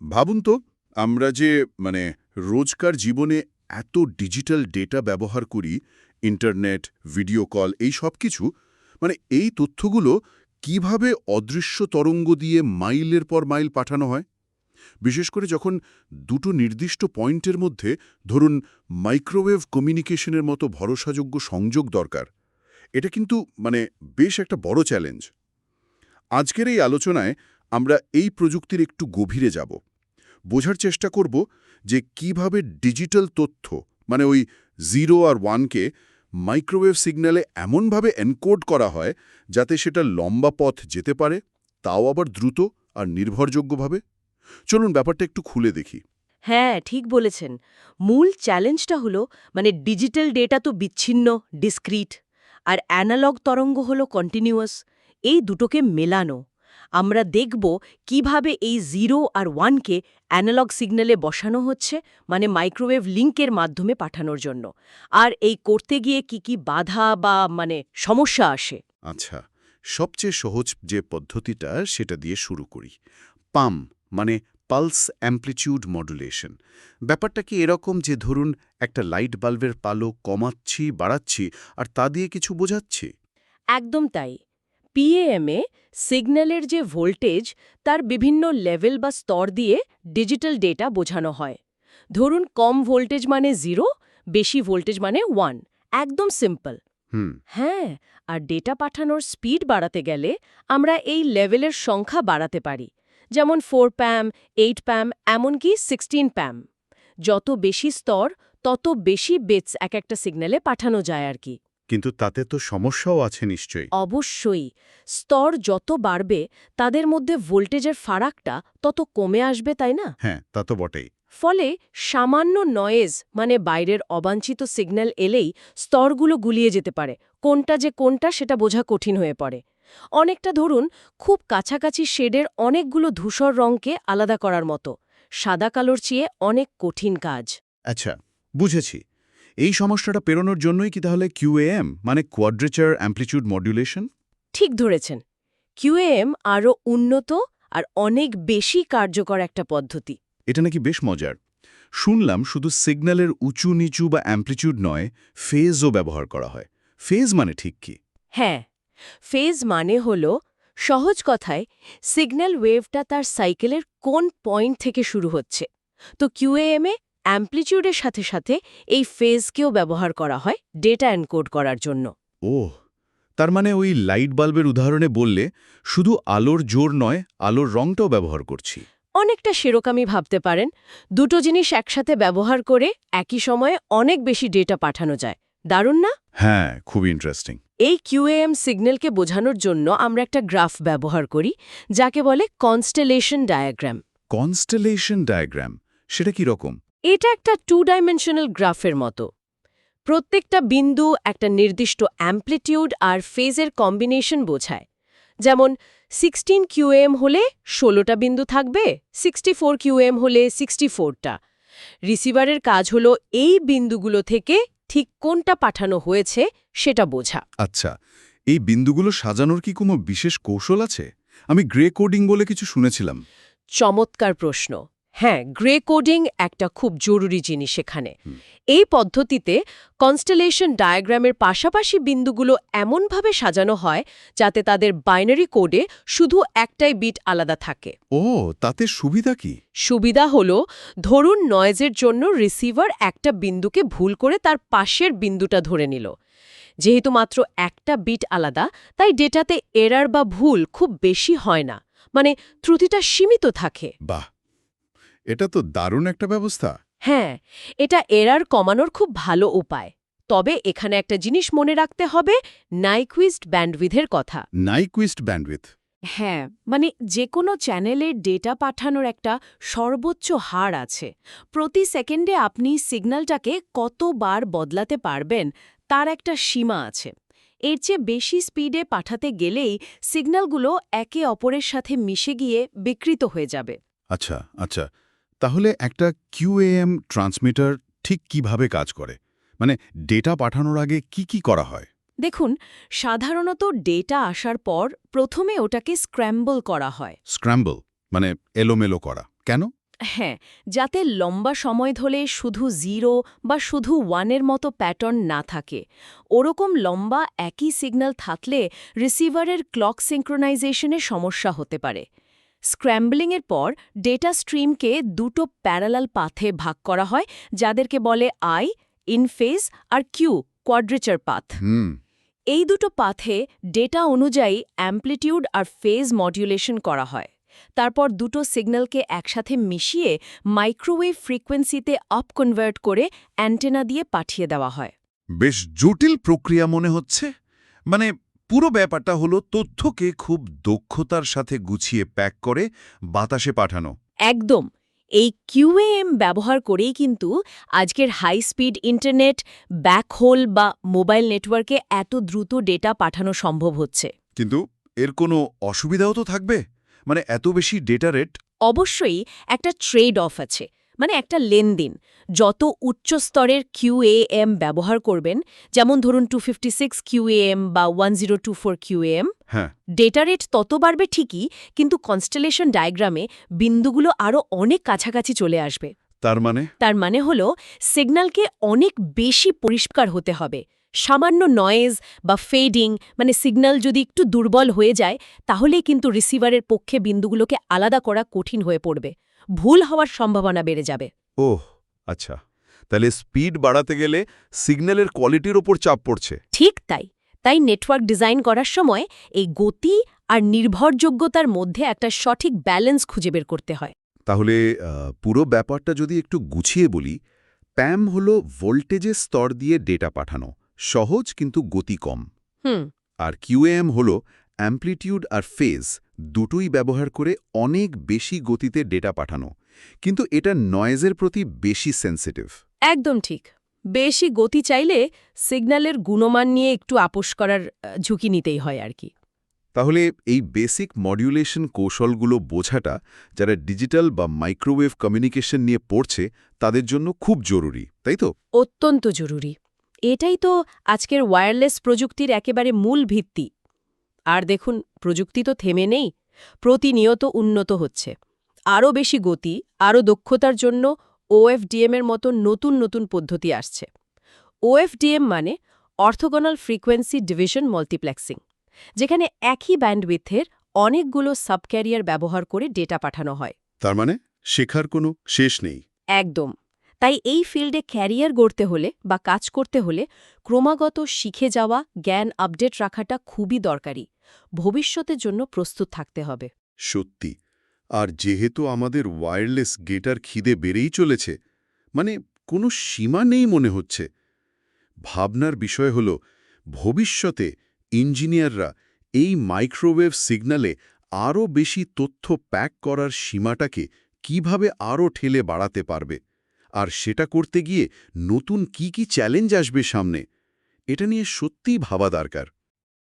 ভাবুন তো, আমরা যে মানে রোজকার জীবনে এত ডিজিটাল ডেটা ব্যবহার করি, ইন্টারনেট, ভিডিও কল, এই সব কিছু মানে এই তথ্যগুলো কীভাবে অদৃশ্য তরঙ্গ দিয়ে মাইলের পর মাইল পাঠানো হয়? বিশেষ করে যখন দুটো নির্দিষ্ট পয়েন্টের মধ্যে, ধরুন, মাইক্রোওয়েভ কমিউনিকেশনের মতো ভরসাযোগ্য সংযোগ দরকার, এটা কিন্তু মানে বেশ একটা বড় চ্যালেঞ্জ। আজকের এই আলোচনায় আমরা এই প্রযুক্তির একটু গভীরে যাব। বোঝার চেষ্টা করব যে কীভাবে ডিজিটাল তথ্য মানে ওই জিরো আর ওয়ানকে মাইক্রোওয়েভ সিগন্যালে এমনভাবে এনকোড করা হয় যাতে সেটা লম্বা পথ যেতে পারে, তাও আবার দ্রুত আর নির্ভরযোগ্যভাবে? চলুন ব্যাপারটা একটু খুলে দেখি। হ্যাঁ ঠিক বলেছেন। মূল চ্যালেঞ্জটা হলো মানে ডিজিটাল ডেটা তো বিচ্ছিন্ন, ডিসক্রিট, আর অ্যানালগ তরঙ্গ হলো কন্টিনিউয়াস, এই দুটোকে মেলানো। আমরা দেখব কীভাবে এই জিরো আর ওয়ানকে অ্যানালগ সিগন্যালে বসানো হচ্ছে মানে মাইক্রোওয়েভ লিঙ্কের মাধ্যমে পাঠানোর জন্য। আর এই করতে গিয়ে কি কি বাধা বা মানে সমস্যা আসে? আচ্ছা সবচেয়ে সহজ যে পদ্ধতিটা সেটা দিয়ে শুরু করি। পাম মানে পালস অ্যাম্প্লিটিউড মডুলেশন। ব্যাপারটা কি এরকম যে ধরুন একটা লাইট বাল্বের পালো কমাচ্ছি বাড়াচ্ছি আর তা দিয়ে কিছু বোঝাচ্ছি? একদম তাই। পিএএমে সিগন্যালের যে ভোল্টেজ তার বিভিন্ন লেভেল বা স্তর দিয়ে ডিজিটাল ডেটা বোঝানো হয়। ধরুন কম ভোল্টেজ মানে জিরো বেশি ভোল্টেজ মানে ওয়ান একদম সিম্পল হুম। হ্যাঁ আর ডেটা পাঠানোর স্পিড বাড়াতে গেলে আমরা এই লেভেলের সংখ্যা বাড়াতে পারি। যেমন ফোর প্যাম এইট প্যাম এমনকি সিক্সটিন প্যাম যত বেশি স্তর তত বেশি বেটস এক একটা সিগন্যালে পাঠানো যায় আর কি। কিন্তু তাতে তো সমস্যাও আছে নিশ্চয়ই। অবশ্যই। স্তর যত বাড়বে তাদের মধ্যে ভোল্টেজের ফারাকটা তত কমে আসবে তাই না? হ্যাঁ তা তো বটেই। ফলে সামান্য নয়েজ মানে বাইরের অবাঞ্ছিত সিগন্যাল এলেই স্তরগুলো গুলিয়ে যেতে পারে। কোনটা যে কোনটা সেটা বোঝা কঠিন হয়ে পড়ে। অনেকটা ধরুন খুব কাছাকাছি শেডের অনেকগুলো ধূসর রঙকে আলাদা করার মতো। সাদা কালোর চেয়ে অনেক কঠিন কাজ। আচ্ছা বুঝেছি। এই সমস্যাটা পেরোনোর জন্যই কি তাহলে কিউএএম মানে কোয়াড্রেচার অ্যাম্প্লিটিউড মডুলেশন ঠিক ধরেছেন। কিউএএম আরও উন্নত আর অনেক বেশি কার্যকর একটা পদ্ধতি। এটা নাকি বেশ মজার। শুনলাম শুধু সিগন্যালের উঁচু নিচু বা অ্যাম্প্লিটিউড নয় ফেজও ব্যবহার করা হয়। ফেজ মানে ঠিক কি? হ্যাঁ ফেজ মানে হল সহজ কথায় সিগন্যাল ওয়েভটা তার সাইকেলের কোন পয়েন্ট থেকে শুরু হচ্ছে। তো কিউএএমে অ্যাম্প্লিটিউডের সাথে সাথে এই ফেজকেও ব্যবহার করা হয় ডেটা এনকোড করার জন্য। ওহ তার মানে ওই লাইট বাল্বের উদাহরণে বললে শুধু আলোর জোর নয় আলোর রংটাও ব্যবহার করছি। অনেকটা সেরকমই ভাবতে পারেন দুটো জিনিস একসাথে ব্যবহার করে একই সময়ে অনেক বেশি ডেটা পাঠানো যায়। দারুণ না? হ্যাঁ খুব ইন্টারেস্টিং এই কিউএএম সিগন্যালকে বোঝানোর জন্য আমরা একটা গ্রাফ ব্যবহার করি যাকে বলে কনস্টেলেশন ডায়াগ্রাম কনস্টেলেশন ডায়াগ্রাম সেটা কি রকম? এটা একটা টু ডাইমেনশনাল গ্রাফের মতো। প্রত্যেকটা বিন্দু একটা নির্দিষ্ট অ্যাম্প্লিটিউড আর ফেজের কম্বিনেশন বোঝায়। যেমন সিক্সটিন কিউএম হলে ষোলোটা বিন্দু থাকবে সিক্সটি ফোর কিউএম হলে সিক্সটি ফোরটা রিসিভারের কাজ হলো এই বিন্দুগুলো থেকে ঠিক কোনটা পাঠানো হয়েছে সেটা বোঝা। আচ্ছা এই বিন্দুগুলো সাজানোর কি কোনো বিশেষ কৌশল আছে? আমি গ্রে কোডিং বলে কিছু শুনেছিলাম। চমৎকার প্রশ্ন। হ্যাঁ গ্রে কোডিং একটা খুব জরুরি জিনিস এখানে। এই পদ্ধতিতে কনস্টেলেশন ডায়াগ্রামের পাশাপাশি বিন্দুগুলো এমনভাবে সাজানো হয় যাতে তাদের বাইনারি কোডে শুধু একটাই বিট আলাদা থাকে। ও তাতে সুবিধা কি? সুবিধা হল ধরুন নয়েজের জন্য রিসিভার একটা বিন্দুকে ভুল করে তার পাশের বিন্দুটা ধরে নিল। যেহেতু মাত্র একটা বিট আলাদা তাই ডেটাতে এরার বা ভুল খুব বেশি হয় না। মানে ত্রুটিটা সীমিত থাকে। বাহ! এটা তো দারুণ একটা ব্যবস্থা। হ্যাঁ এটা এরার কমানোর খুব ভালো উপায়। তবে এখানে একটা জিনিস মনে রাখতে হবে নাইকুইস্ট ব্যান্ডউইথের কথা। নাইকুইস্ট ব্যান্ডউইথ হ্যাঁ মানে যে কোনো চ্যানেলের ডেটা পাঠানোর একটা সর্বোচ্চ হার আছে। প্রতি সেকেন্ডে আপনি সিগন্যালটাকে কতবার বদলাতে পারবেন তার একটা সীমা আছে। এর চেয়ে বেশি স্পিডে পাঠাতে গেলেই সিগন্যালগুলো একে অপরের সাথে মিশে গিয়ে বিকৃত হয়ে যাবে। আচ্ছা আচ্ছা। তাহলে একটা কিউএএম ট্রান্সমিটার ঠিক কীভাবে কাজ করে? মানে ডেটা পাঠানোর আগে কি কি করা হয়? দেখুন সাধারণত ডেটা আসার পর প্রথমে ওটাকে স্ক্র্যাম্বল করা হয়। স্ক্র্যাম্বল মানে এলোমেলো করা। কেন? হ্যাঁ যাতে লম্বা সময় ধরে শুধু জিরো বা শুধু ওয়ানের মতো প্যাটার্ন না থাকে। ওরকম লম্বা একই সিগন্যাল থাকলে রিসিভারের ক্লক সিঙ্ক্রোনাইজেশনে সমস্যা হতে পারে। স্ক্র্যাম্বলিংয়ের পর ডেটা স্ট্রিমকে দুটো প্যারালাল পাথে ভাগ করা হয় যাদেরকে বলে আই ইনফেজ আর কিউ কোয়াড্রেচার পাথ। এই দুটো পাথে ডেটা অনুযায়ী অ্যাম্প্লিটিউড আর ফেজ মডিউলেশন করা হয়। তারপর দুটো সিগন্যালকে একসাথে মিশিয়ে মাইক্রোওয়েভ ফ্রিকোয়েন্সিতে আপ কনভার্ট করে অ্যান্টেনা দিয়ে পাঠিয়ে দেওয়া হয়। বেশ জটিল প্রক্রিয়া মনে হচ্ছে। মানে পুরো ব্যাপারটা হলো তথ্যকে খুব দক্ষতার সাথে গুছিয়ে প্যাক করে বাতাসে পাঠানো। একদম। এই কিউএএম ব্যবহার করেই কিন্তু আজকের হাই স্পিড ইন্টারনেট ব্যাকহোল বা মোবাইল নেটওয়ার্কে এত দ্রুত ডেটা পাঠানো সম্ভব হচ্ছে। কিন্তু এর কোনো অসুবিধাও তো থাকবে? মানে এত বেশি ডেটা রেট অবশ্যই একটা ট্রেড অফ আছে। মানে একটা লেনদেন। যত উচ্চ স্তরের কিউএএম ব্যবহার করবেন যেমন ধরুন টু ফিফটি সিক্স কিউএএম বা one zero two four QAM হ্যাঁ। ডেটা রেট তত বাড়বে ঠিকই কিন্তু কনস্টেলেশন ডায়াগ্রামে বিন্দুগুলো আরও অনেক কাছাকাছি চলে আসবে। তার মানে? তার মানে হল সিগন্যালকে অনেক বেশি পরিষ্কার হতে হবে। সামান্য নয়েজ বা ফেডিং মানে সিগন্যাল যদি একটু দুর্বল হয়ে যায় তাহলেই কিন্তু রিসিভারের পক্ষে বিন্দুগুলোকে আলাদা করা কঠিন হয়ে পড়বে। ভুল হওয়ার সম্ভাবনা বেড়ে যাবে। ওহ আচ্ছা। তাহলে স্পিড বাড়াতে গেলে সিগন্যালের কোয়ালিটির ওপর চাপ পড়ছে। ঠিক তাই। তাই নেটওয়ার্ক ডিজাইন করার সময় এই গতি আর নির্ভরযোগ্যতার মধ্যে একটা সঠিক ব্যালেন্স খুঁজে বের করতে হয়। তাহলে পুরো ব্যাপারটা যদি একটু গুছিয়ে বলি প্যাম হল ভোল্টেজের স্তর দিয়ে ডেটা পাঠানো সহজ কিন্তু গতি কম। হুম। আর কিউএম হল অ্যাম্প্লিটিউড আর ফেজ দুটোই ব্যবহার করে অনেক বেশি গতিতে ডেটা পাঠানো। কিন্তু এটা নয়েজের প্রতি বেশি সেন্সিটিভ একদম ঠিক। বেশি গতি চাইলে সিগন্যালের গুণমান নিয়ে একটু আপোষ করার ঝুঁকি নিতেই হয় আর কি। তাহলে এই বেসিক মডিউলেশন কৌশলগুলো বোঝাটা যারা ডিজিটাল বা মাইক্রোওয়েভ কমিউনিকেশন নিয়ে পড়ছে তাদের জন্য খুব জরুরি তাই তো? অত্যন্ত জরুরি। এটাই তো আজকের ওয়্যারলেস প্রযুক্তির একেবারে মূল ভিত্তি। আর দেখুন প্রযুক্তি তো থেমে নেই প্রতিনিয়ত উন্নত হচ্ছে। আরও বেশি গতি আরও দক্ষতার জন্য ওএফডিএম এর মতো নতুন নতুন পদ্ধতি আসছে। ওএফডিএম মানে অর্থোগোনাল ফ্রিকোয়েন্সি ডিভিশন মাল্টিপ্লেক্সিং যেখানে একই ব্যান্ডউইথের অনেকগুলো সাবক্যারিয়ার ব্যবহার করে ডেটা পাঠানো হয়। তার মানে শেখার কোনো শেষ নেই। একদম। তাই এই ফিল্ডে ক্যারিয়ার গড়তে হলে বা কাজ করতে হলে ক্রমাগত শিখে যাওয়া, জ্ঞান আপডেট রাখাটা খুবই দরকারি। ভবিষ্যতের জন্য প্রস্তুত থাকতে হবে। সত্যি। আর যেহেতু আমাদের ওয়্যারলেস গেটার খিদে বেড়েই চলেছে মানে কোনো সীমা নেই মনে হচ্ছে। ভাবনার বিষয় হল, ভবিষ্যতে ইঞ্জিনিয়াররা এই মাইক্রোওয়েভ সিগন্যালে আরও বেশি তথ্য প্যাক করার সীমাটাকে কীভাবে আরও ঠেলে বাড়াতে পারবে? আর সেটা করতে গিয়ে নতুন কি কি চ্যালেঞ্জ আসবে সামনে, এটা নিয়ে সত্যিই ভাবা দরকার।